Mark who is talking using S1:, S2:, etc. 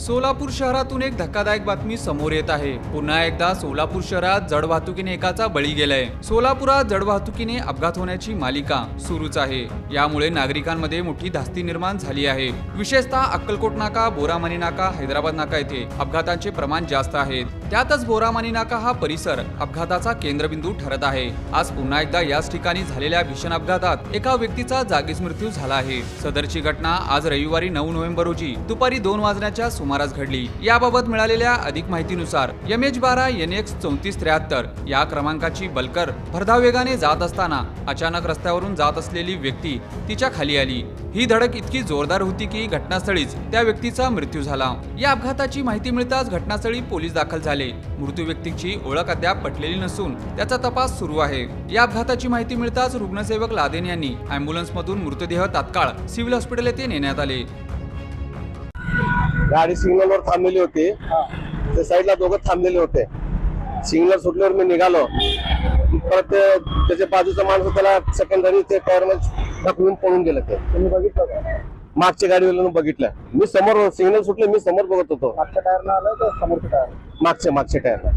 S1: सोलापूर शहरातून एक धक्कादायक बातमी समोर येत आहे. पुन्हा एकदा सोलापूर शहरात जड वाहतुकीने एकाचा बळी गेलाय. सोलापुरात जड वाहतुकीने अपघात होण्याची मालिका सुरूच आहे. यामुळे नागरिकांमध्ये मोठी धास्ती निर्माण झाली आहे. विशेषतः अक्कलकोट नाका बोरामानी नाका हैदराबाद नाका येथे अपघातांचे प्रमाण जास्त आहेत त्यातच बोरामानी नाका हा परिसर अपघाताचा केंद्रबिंदू ठरत आहे. आज पुन्हा एकदा याच ठिकाणी झालेल्या भीषण अपघातात एका व्यक्तीचा जागीच मृत्यू झाला आहे. सदरची घटना आज रविवारी नऊ नोव्हेंबर रोजी दुपारी दोन वाजण्याच्या सुमारास घडली. याबाबत मिळालेल्या अधिक माहितीनुसार एम एच बारा एन एक्स चौतीस त्र्याहत्तर या क्रमांकाची बलकर भरधाव वेगाने जात असताना अचानक रस्त्यावरून जात असलेली व्यक्ती तिच्या खाली आली. ही धडक इतकी जोरदार होती की घटनास्थळीच त्या व्यक्तीचा मृत्यू झाला. या अपघाताची माहिती मिळताच घटनास्थळी पोलीस दाखल झाले. मृत्यू व्यक्तीची ओळख अद्याप पटलेली नसून त्याचा तपास सुरू आहे. या अपघाताची माहिती मिळताच रुग्णसेवक लादेन यांनी अँब्युलन्समधून मृतदेह तात्काळ सिव्हिल हॉस्पिटल येथे नेण्यात आले.
S2: गाडी सिग्नलवर थांबलेली होती. ते साईडला दोघं थांबलेले होते. सिग्नल सुटल्यावर मी निघालो. परत ते त्याच्या बाजूचा माणूस त्याला सेकंडरी ते मध्ये ढकलून पळून गेलं ते. तुम्ही बघितलं का? मागच्या गाडीवाल्यानं बघितलं. मी समोर सिग्नल सुटले मी समोर बघत होतो.
S3: मागच्या टायरला आलं तर समोरच्या टायर
S2: मागच्या मागच्या टायरला